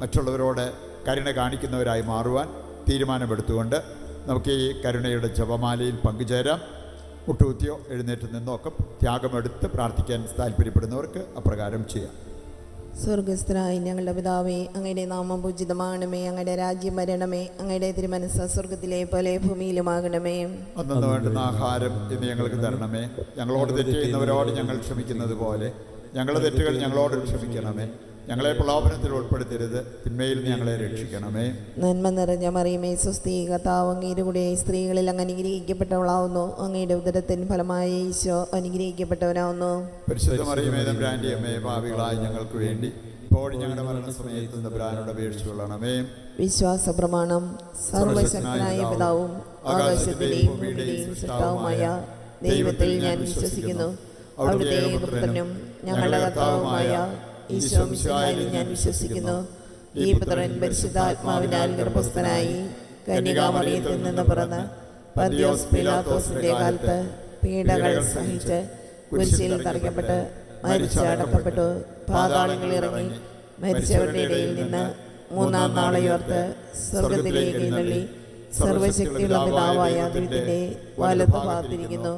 മറ്റുള്ളവരോട് കരുണ കാണിക്കുന്നവരായി മാറുവാൻ തീരുമാനമെടുത്തുകൊണ്ട് നമുക്ക് ഈ കരുണയുടെ ജപമാലയിൽ പങ്കുചേരാം. മുട്ടുകുത്തിയോ എഴുന്നേറ്റ് നിന്നോ ഒക്കെ ത്യാഗമെടുത്ത് പ്രാർത്ഥിക്കാൻ താല്പര്യപ്പെടുന്നവർക്ക് അപ്രകാരം ചെയ്യാം. സ്വർഗസ്ഥനായ ഞങ്ങളുടെ പിതാവേ അങ്ങയുടെ നാമം പൂജിതമാകണമേ അങ്ങയുടെ രാജ്യം വരണമേ അങ്ങയുടെ തിരുമനസ് സ്വർഗത്തിലെ പോലെ ഭൂമിയിലുമാകണമേ. അന്നു വേണ്ടുന്ന ആഹാരം ഇന്ന് ഞങ്ങൾക്ക് തരണമേ. ഞങ്ങളോട് തെറ്റ് ചെയ്യുന്നവരോട് ഞങ്ങൾ ക്ഷമിക്കുന്നത് പോലെ ഞങ്ങളുടെ തെറ്റുകൾ ഞങ്ങളോട് ക്ഷമിക്കണമേ. ഞങ്ങളെ പ്രലോഭനത്തിൽ ഉൾപ്പെടുത്തരുത്. തിന്മയിൽ ഞങ്ങളെ രക്ഷിക്കണമേ. നന്മ നിറഞ്ഞ മറിയമേ സ്വസ്തി കർത്താവ് അങ്ങയുടെ കൂടെ സ്ത്രീകളിൽ അങ്ങ് അനുഗ്രഹിക്കപ്പെട്ടവളാവുന്നു. അങ്ങയുടെ ഉദരത്തിൻ ഫലമായ ഈശോ അനുഗ്രഹിക്കപ്പെട്ടവനാവുന്നു. പരിശുദ്ധ മറിയമേ തമ്പുരാന്റെ അമ്മേ ഭാവികളായി ഞങ്ങൾക്ക് വേണ്ടി ഇപ്പോൾ ഞങ്ങളുടെ മരണസമയത്ത് തമ്പുരാനോട് അപേക്ഷിച്ചു കൊള്ളണമേ. വിശ്വാസ പ്രമാണം സർവശക്തനായ പിതാവും ആകാശത്തിലെയും ഭൂമിയുടെയും സൃഷ്ടാവുമായ ദൈവത്തിൽ ഞാൻ വിശ്വസിക്കുന്നു. അവിടുത്തെ ഏകപുത്രനും ഞങ്ങളുടെ കർത്താവുമായ ഈശോ മിശിഹായിൽ ഞാൻ വിശ്വസിക്കുന്നു. ഈ പുത്രൻ പരിശുദ്ധാത്മാവിനാൽ ഗർഭസ്ഥനായി കന്യകാമറിയത്തിൽ നിന്ന് പിറന്ന് പന്തിയോസ് പിലാത്തോസിന്റെ കാലത്ത് പീഡകൾ സഹിച്ച് കുരിശിൽ തറയ്ക്കപ്പെട്ട് മരിച്ചടക്കപ്പെട്ടു പാതാളങ്ങളിൽ ഇറങ്ങി മരിച്ചവരുടെ ഇടയിൽ നിന്ന് മൂന്നാം നാളെ ഉയർത്ത് സ്വർഗത്തിലേക്ക് എഴുന്നള്ളി. സർവശക്തിയുള്ള പിതാവായ ദൈവത്തിന്റെ വലത്ത് ഭാഗത്തിരിക്കുന്നു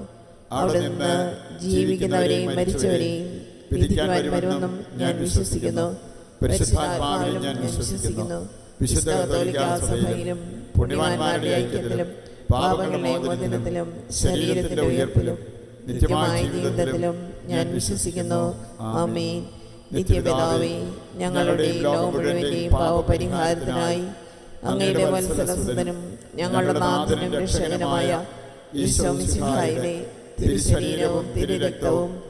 അവിടെ നിന്ന് ജീവിക്കുന്നവരെയും മരിച്ചവരെയും വരുമെന്നും ഞാൻ വിശ്വസിക്കുന്നു. പരിശുദ്ധാത്മാവിനെ ഞാൻ വിശ്വസിക്കുന്നു. വിശുദ്ധ കത്തോലിക്കാ സഭയിലും പുണ്യവാന്മാരുടെ ഐക്യത്തിലും പാപങ്ങളുടെ മോചനത്തിലും ശരീരത്തിന്റെ ഉയർപ്പിലും നിത്യമായ ജീവിതത്തിലും ഞാൻ വിശ്വസിക്കുന്നു. ആമേൻ. നിത്യപിതാവേ ഞങ്ങളുടെയും ലോകം മുഴുവന്റെയും പാവപരിഹാരത്തിനായി അങ്ങയുടെ വത്സലസുതനും ഞങ്ങളുടെ നാഥനും രക്ഷകനുമായ ഈശോ മിശിഹായുടെ തിരുശരീരവും തിരുരക്തവും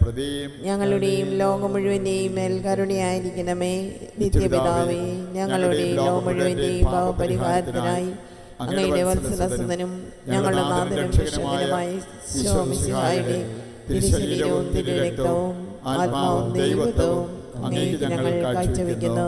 പ്രതിയും ഞങ്ങളുടെയും ലോകം മുഴുവന്റെയും മേൽ കരുണയായിരിക്കണമേ. നിത്യപിതാവേ ഞങ്ങളുടെ ലോകം മുഴുവന്റെയും പാവപരിഹാരത്തിനായി അങ്ങയുടെ വത്സലസുതനും ഞങ്ങളുടെ നാഥനും രക്ഷകനുമായ ശോമിശിഹായുടെ തിരുശരീരവും തിരുരക്തവും ആത്മാവും ദൈവത്വവും അങ്ങേക്ക് ഞങ്ങൾ കാഴ്ചവെക്കുന്നു.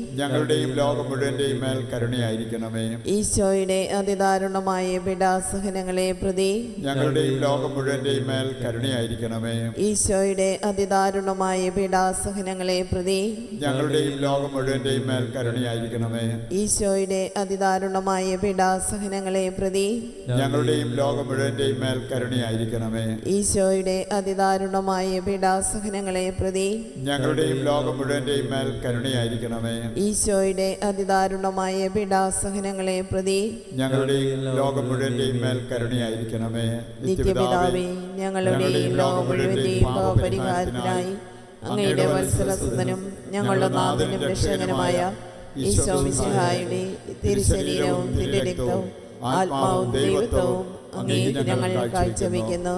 ഞങ്ങളുടെയും ലോകം മുഴുവന്റെയും മേൽ കരുണയായിരിക്കണമേ. ഈശോയുടെ അതിദാരുണമായ പിടാസഹനങ്ങളെ പ്രതി ഞങ്ങളുടെയും ലോകം മുഴുവന്റെയും മേൽ കരുണയായിരിക്കണമേ. ഈശോയുടെ അതിദാരുണമായ പിടാസഹനങ്ങളെ പ്രതി ഞങ്ങളുടെയും ലോകം മുഴുവന്റെയും മേൽ കരുണയായിരിക്കണമേ. ഈശോയുടെ അതിദാരുണമായ പിടാസഹനങ്ങളെ പ്രതി ഞങ്ങളുടെയും ലോകം മുഴുവന്റെയും മേൽ കരുണയായിരിക്കണമേ. ഈശോയുടെ അതിദാരുണമായ പീഡാസഹനങ്ങളെ പ്രതി ഞങ്ങളുടെയും ലോകം മുഴുവന്റെയും മേൽ കരുണയായിരിക്കണമേ. ഈശോയുടെ അതിദാരുണമായ പീഡാസഹനങ്ങളെ പ്രതി ഞങ്ങളുടെയും ലോകം മേൽ കരുണയായിരിക്കണമേ. നിത്യപിതാവേ ഞങ്ങളുടെയും ലോകം മുഴുവന്റെയും പാപപരിഹാരത്തിനായി അങ്ങയുടെ വത്സലസുതനും ഞങ്ങളുടെ നാഥനും രക്ഷകനുമായ ഈശോ മിശിഹായുടെ തിരുശരീരവും തിരുരക്തവും ആത്മാവും ദൈവത്വവും അങ്ങേക്ക് ഞങ്ങൾ കാഴ്ചവെക്കുന്നു.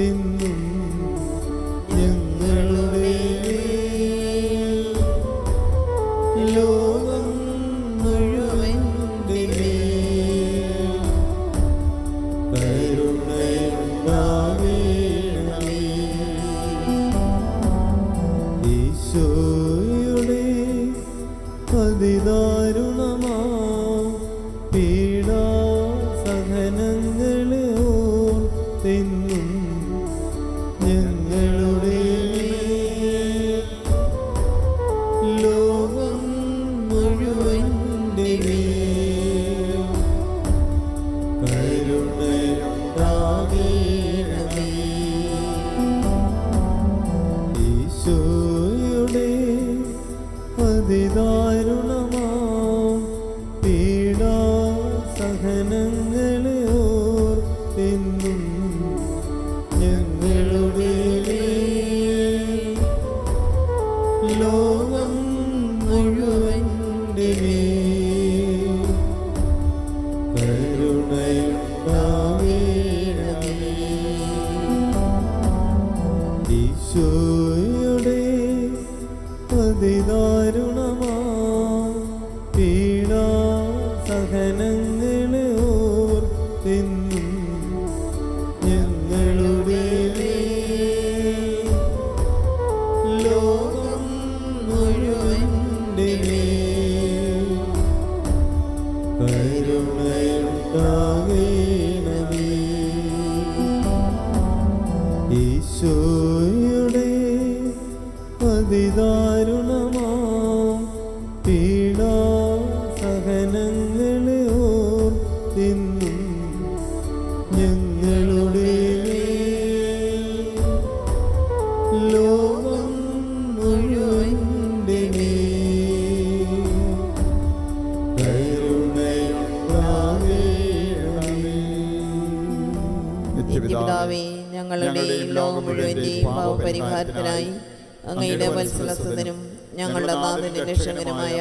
ഓർത്തിന്നും ഞങ്ങളുടെ ലോകം മുഴുവന്റെ മേൽ കരുണയുണ്ടാകേണമേ ഈശോയുടെ അതിദാരുണമാ ഈശോയുടെ അതിദാരുണമാ പീഡാ സഹനങ്ങളെ ഓർത്തിന്നും ഞങ്ങളുടെ ലോകം മുഴുവൻ മേൽ കരുണയുണ്ടാകേണമേ ഈശോയുടെ അതിദാരുണമാ പീഡാ സഹനങ്ങളെ ഓർത്തിന്നും ഞങ്ങളുടെ ലോകം മുഴുവന്റെ മേൽ അങ്ങയുടെ ഞങ്ങളുടെ നാഥന്റെ രക്ഷകനുമായ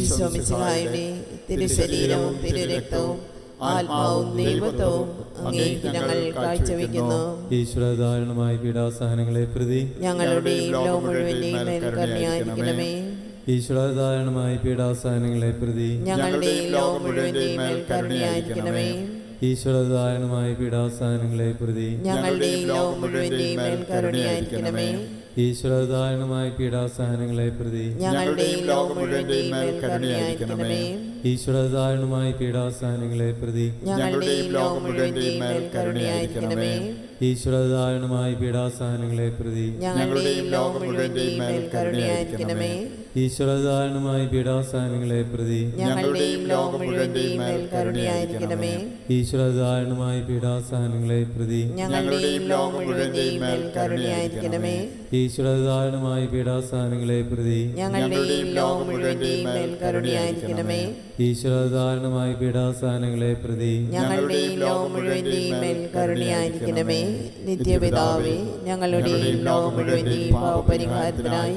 ഈശോ മിശിഹായുടെ തിരുശരീരവും തിരുരക്തവും ആത്മാവും ദൈവത്വവും അങ്ങേക്ക് ഞങ്ങൾ കാഴ്ചവെക്കുന്നു. ഈശ്വരധാരണമായ പീഡാസഹനങ്ങളെ പ്രതി ഞങ്ങളുടെയും ലോകം മുഴുവന്റെയും മേൽ കരുണയായിരിക്കണമേ. ഈശ്വരധാരണമായ പീഡാസഹനങ്ങളെ പ്രതി ഞങ്ങളുടെയും ലോകം മുഴുവന്റെയും മേൽ കരുണയായിരിക്കണമേ. ഈശ്വരധാരണമായ പീഡാസഹനങ്ങളെ പ്രതി ഞങ്ങളുടെയും ലോകം മുഴുവന്റെയും മേൽ കരുണയായിരിക്കണമേ. ഈശ്വരധാരണമായ പീഡാസഹനങ്ങളെ പ്രതി ഞങ്ങളുടെയും ലോകം മുഴുവന്റെയും മേൽ കരുണയായിരിക്കണമേ. ഈശ്വരധാരണമായ പീഡാസഹനങ്ങളെ പ്രതി ഞങ്ങളുടെയും ലോകം മുഴുവന്റെയും മേൽ കരുണയായിരിക്കണമേ. ഈശ്വരധാരണമായ പീഡാസഹനങ്ങളെ പ്രതി ഞങ്ങളുടെയും ലോകം മുഴുവന്റെയും മേൽ കരുണയായിരിക്കണമേ. ഈശ്വരധാരണമായ പീഡാസഹനങ്ങളെ പ്രതി ഞങ്ങളുടെയും ലോകം മുഴുവന്റെയും കരുണയായിരിക്കണമേ. ഈശ്വരധാരണമായ പ്രതി ഞങ്ങളുടെയും ലോകം മുഴുവന്റെയും കരുണയായിരിക്കണമേ. ഈശ്വരധാരണമായ പ്രതി ഞങ്ങളുടെയും ലോകം മുഴുവന്റെയും കരുണയായിരിക്കണമേ. ഈശ്വരധാരണമായ പ്രതി ഞങ്ങളുടെയും ലോകം മുഴുവന്റെയും കരുണയായിരിക്കണമേ. നിത്യപിതാവേ ഞങ്ങളുടെയും ലോകം മുഴുവന്റെയും പാവപരിഹാരത്തിനായി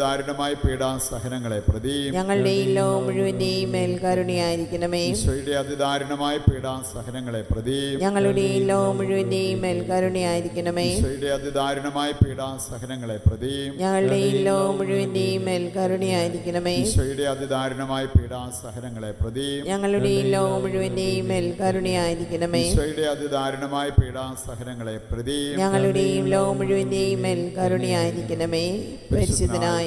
അതിദാരുണമായ പീഡാസഹനങ്ങളെ സഹനങ്ങളെ ഞങ്ങളുടെയും ഞങ്ങളുടെ മുഴുവന്റെയും മേൽ കരുണയായിരിക്കണമേ. ഈശോയുടെ അതിദാരുണമായ പീഡാസഹനങ്ങളെ സഹനങ്ങളെ ഞങ്ങളുടെയും ഞങ്ങളുടെ മുഴുവന്റെയും മേൽ കരുണയായിരിക്കണമേ. ഈശോയുടെ അതിദാരുണമായ പീഡാസഹനങ്ങളെ സഹനങ്ങളെ ഞങ്ങളുടെയും ഞങ്ങളുടെ മുഴുവന്റെയും മേൽ കരുണയായിരിക്കണമേ. ഈശോയുടെ അതിദാരുണമായ പീഡാസഹനങ്ങളെ സഹനങ്ങളെ ഞങ്ങളുടെയും ഞങ്ങളുടെ മുഴുവന്റെയും മേൽ കരുണയായിരിക്കണമേ. ഈശോയുടെ അതിദാരുണമായ പീഡാസഹനങ്ങളെ പ്രതി ഞങ്ങളുടെയും ലോ മുഴുവന്റെയും മേൽ കരുണയായിരിക്കണമേ. പരിശുദ്ധനായ